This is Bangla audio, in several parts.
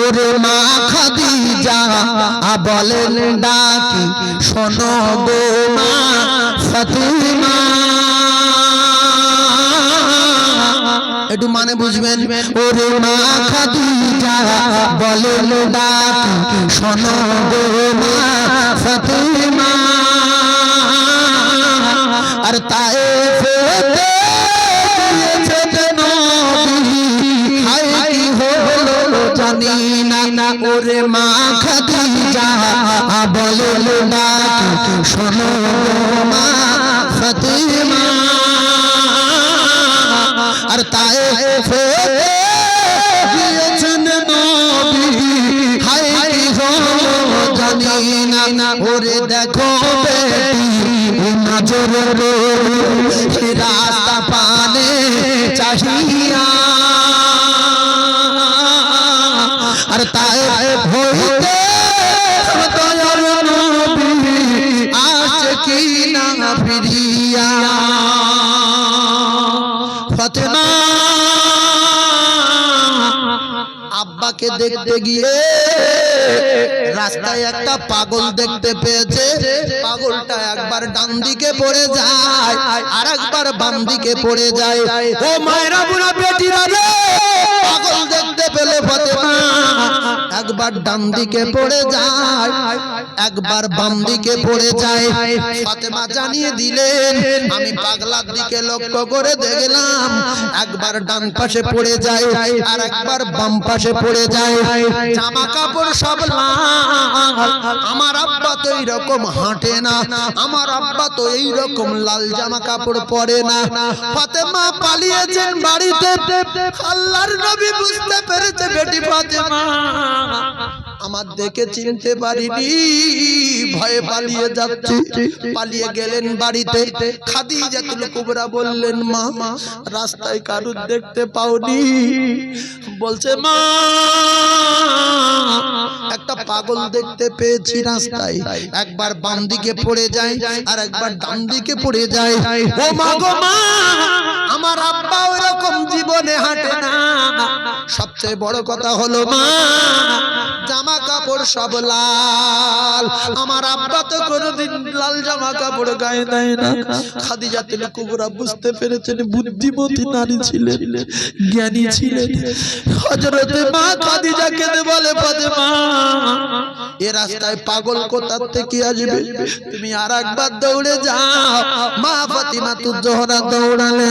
ওরে মা খাদিজা, বলেন ডাকি, শোনো গো মা ফাতিমা। একটু মানে বুঝবেন, ওরে মা খাদিজা, বলেন ডাকি, শোনো গো মা ফাতিমা। আর তাই মা খাদিজা বলে ডাকি শোনো মা ফাতিমা। আর তাই ফেতে দিয়েছেন নবী, হায় কি হলো জানি না। ওরে দেখো বেটি নজর রে রাস্তা পানে চাহিয়া আব্বাকে দেখতে গিয়ে রাস্তায় একটা পাগল দেখতে পেয়েছে। পাগলটা একবার ডান দিকে পড়ে যায় আর একবার বাম দিকে পড়ে যায়। ও মায়েরা বুড়া বেটিরা রে! পাগল দেখতে পেলে একবার ডান দিকে পড়ে যায়, একবার বাম দিকে পড়ে যায়। ফাতেমা জানিয়ে দিলেন, আমি পাগলার দিকে লক্ষ্য করে দেখলাম, একবার ডান পাশে পড়ে যায়, আর একবার বাম পাশে পড়ে যায়। জামা কাপড় সব আমার আব্বা তো এইরকম হাঁটে না, আমার আব্বা তো এইরকম লাল জামা কাপড় পরে না। ফাতেমা পালিয়েছেন বাড়িতে, আল্লাহর নবী বুঝতে পেরেছে বেটি ফাতেমা আমার দেখে চিনতে পারিনি। ভয়ে পালিয়ে যাচ্ছে। পালিয়ে গেলেন বাড়িতে। খাদি খাদিজাতুল কুবরা বললেন মা রাস্তায় কারুর দেখতে পাওনি। বলছে মা একটা পাগল দেখতে পেয়েছি রাস্তায়। একবার বাম দিকে পড়ে যায় আর একবার ডান দিকে পড়ে যায়। ও মা গো মা আমার আব্বা ওরকম জীবনে হাঁটে না। সবচেয়ে বড় কথা হলো মা জামা কাপড় সব লাল। আমার আব্বা তো কোনোদিন লাল জামা কাপড় গায়ে দেয় না। খাদিজা তুলে কুবরা বুঝতে পেরেছেন, বুদ্ধিমতী নারী ছিলেন, জ্ঞানী ছিলেন। হজরতে মা খাদিজা কেঁদে বলে, ফাতেমা, এ রাস্তায় পাগল কোথার থেকে আসবে? তুমি আর একবার দৌড়ে যাও। মা ফাতিমা তু জোহরা দৌড়ালে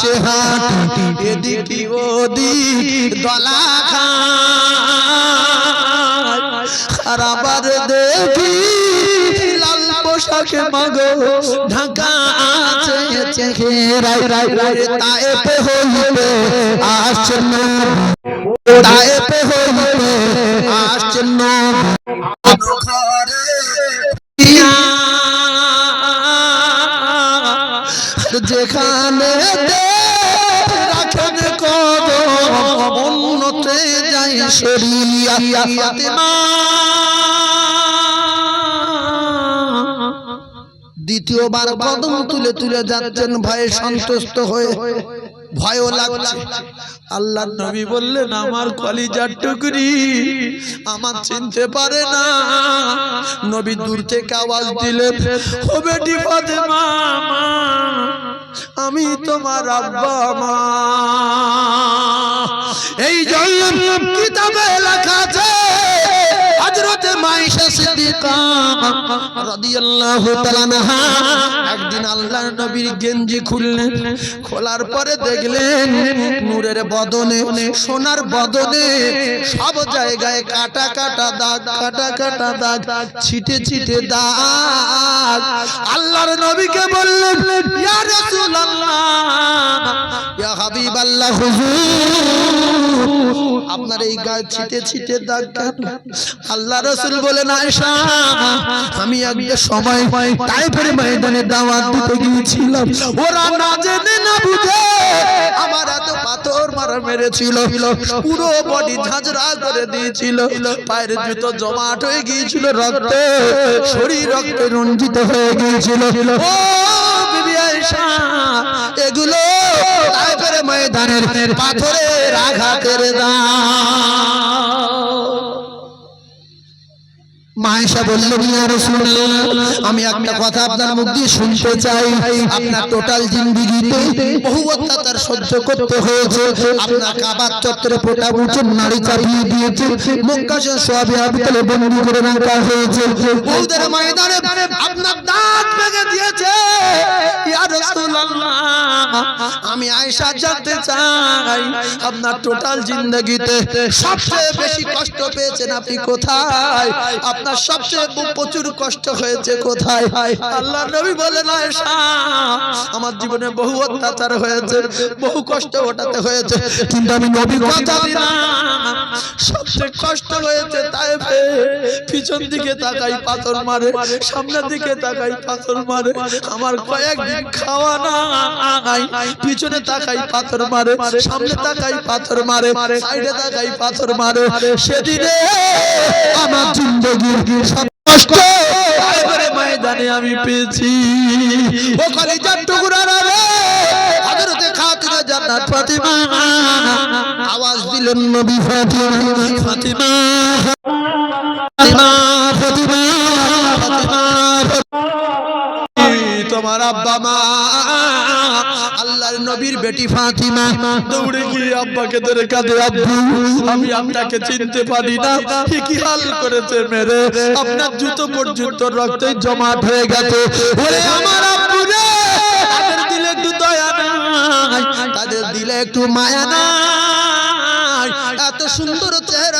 আসে হাত এদিকে দলা আর আবার লাল পোশাকে ঢাকা আছে চেহারায় রাই রাই তায়েতে হইবে আসন তায়েতে হইবে দ্বিতীয়বার কদম তুলে তুলে যাচ্ছেন ভয়ে সন্তুষ্ট হয়ে। ভয়ও লাগছে। আল্লাহ নবী বললেন আমার কলিজার টুকরি আমার চিনতে পারে না। নবী দূর থেকে আওয়াজ দিলেন ফাতেমা মা, আমি তোমার আব্বা মা। এই জন্য কিতাবে লেখা আছে সিদ্দিকা রাদিয়াল্লাহু তাআলা একদিন আল্লাহর নবীর গেঞ্জি খুললেন, খোলার পরে দেখলেন নূরের বদনে, সোনার বদনে সব জায়গায় কাটা কাটা দাগ, কাটা কাটা দাগ, ছিটে ছিটে দাগ। আল্লাহর নবীকে বললেন, ইয়া হুজুর। আপনার এই গায়ে ছিটে ছিটে দাগ কেন আল্লাহ রসুল বলেন আয়েশা আমি একটা সময় তাইফের ময়দানে দাওয়াত দিতে গিয়েছিলাম। ওরা না জেনে না বুঝে আমার এত পাথর মারা মেরেছিল। পুরো বডি ঝাঁঝরা করে দিয়েছিল। পায়ের জুতো জমাট হয়ে গিয়েছিল রক্তে। শরীর রক্তে রঞ্জিত হয়ে গিয়েছিল। ও বিবি আয়েশা এগুলো ময়দানের পাথরের আঘাতের দাম। মায়েশা রাসূলুল্লাহ, আমি একটা কথা আপনার মুখ দিয়ে শুনতে চাই। আপনার টোটাল জিন্দেগিতে বহু অত্যাচার সহ্য করতে হয়েছে। আপনার কাবার চত্বরে পোটা উঁচু নাড়ি চাপিয়ে দিয়েছে। মক্কা সোয়াবে আবিতলে বন্দী করে রাখা হয়েছে। ময়দানে আপনার দাঁত আমি আয়েশা জানতে চাই, আপনার টোটাল জিন্দেগিতে সবচেয়ে বেশি কষ্ট পেয়েছেন আপনি কোথায়? আপনার সবচেয়ে প্রচুর কষ্ট হয়েছে কোথায়? আল্লাহ নবী বলেন, আয়েশা, আমার জীবনে বহু অত্যাচার হয়েছে, বহু কষ্ট ওঠাতে হয়েছে, কিন্তু আমি নবী কথা সবচেয়ে কষ্ট হয়েছে তাই পিছন দিকে তাকাই পাথর মারে, সামনের দিকে তাকাই পাথর মারে, আমার কয়েকদিন খাওয়া নাই। পিছনে তাকাই পাথর মারে, সামনে তাকাই পাথর মারে, সাইডে তাকাই পাথর মারে। সেদিনে আমার কষ্ট ময়দানে আমি পেয়েছি। ও কলিজার টুকরা রে জান্নাত ফাতিমা। আওয়াজ দিলেন নবী ফাতিমা। ফাতিমা। তোমার আব্বা মা, আল্লাহর নবীর বেটি ফাতিমা। দৌড়ে গিয়ে আব্বাকে ধরে কাঁদে, আব্বু, আমি আপনাকে চিনতে পারি না। কি কি হাল করেছে মেরে। আপনার জুতো পর্যন্ত রক্তে জমাট হয়ে গেছে। ওরে আমার আব্বু রে, তাদের দিলে একটু দয়া নাই, তাদের দিলে একটু মায়া নাই। এত সুন্দর চেহারার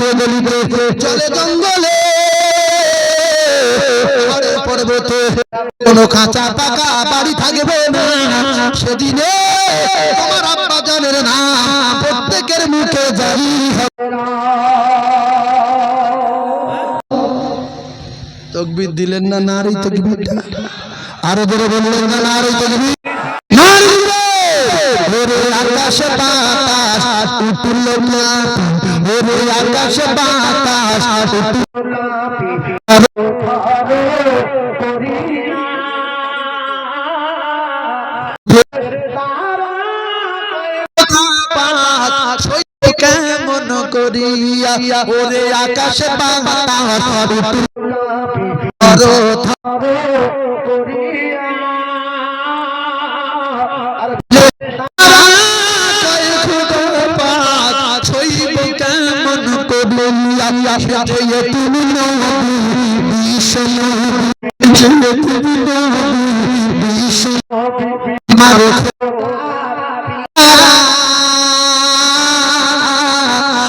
বলিতে বলিতে চলে জঙ্গলে। পর্বতে কোনো কাঁচা পাকা বাড়ি থাকবে না। সেদিনে তোমার আব্বা জানের না প্রত্যেকের মুখে জারি হবে তকবির দিলেন না নারী তকবিরটা আরও ধরে বললেন না নারী তকবির। আকাশে বাতাস উঠল না ওরে আকাশে বাতাস কেমন করিয়া ওরে আকাশ বাতাস তুমি ভীষণ তুমি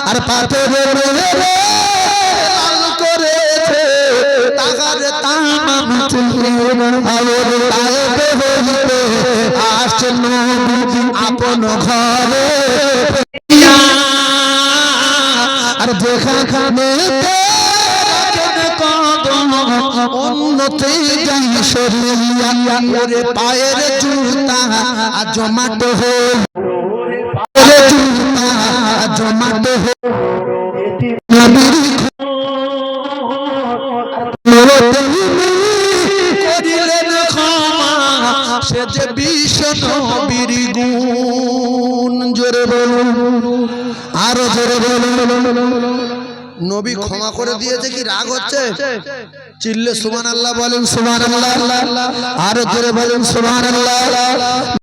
আর পাথরের রে করেছে। তাহার তামাম চুলে আসছে আপন ঘরে। উন্নতি যাই সরিয়া, ওরে পায়ের জুতা জমাট হল পায়ের জুতা জমাট ক্ষমা সে যে বিশ্ব জোরে বলুন। আরও জোরে বলুন। নবী ক্ষমা করে দিয়েছে কি রাগ হচ্ছে? চিল্লে সুমান আল্লাহ বলেন সুমান আল্লাহ আরও জোরে বলেন সুমান আল্লাহ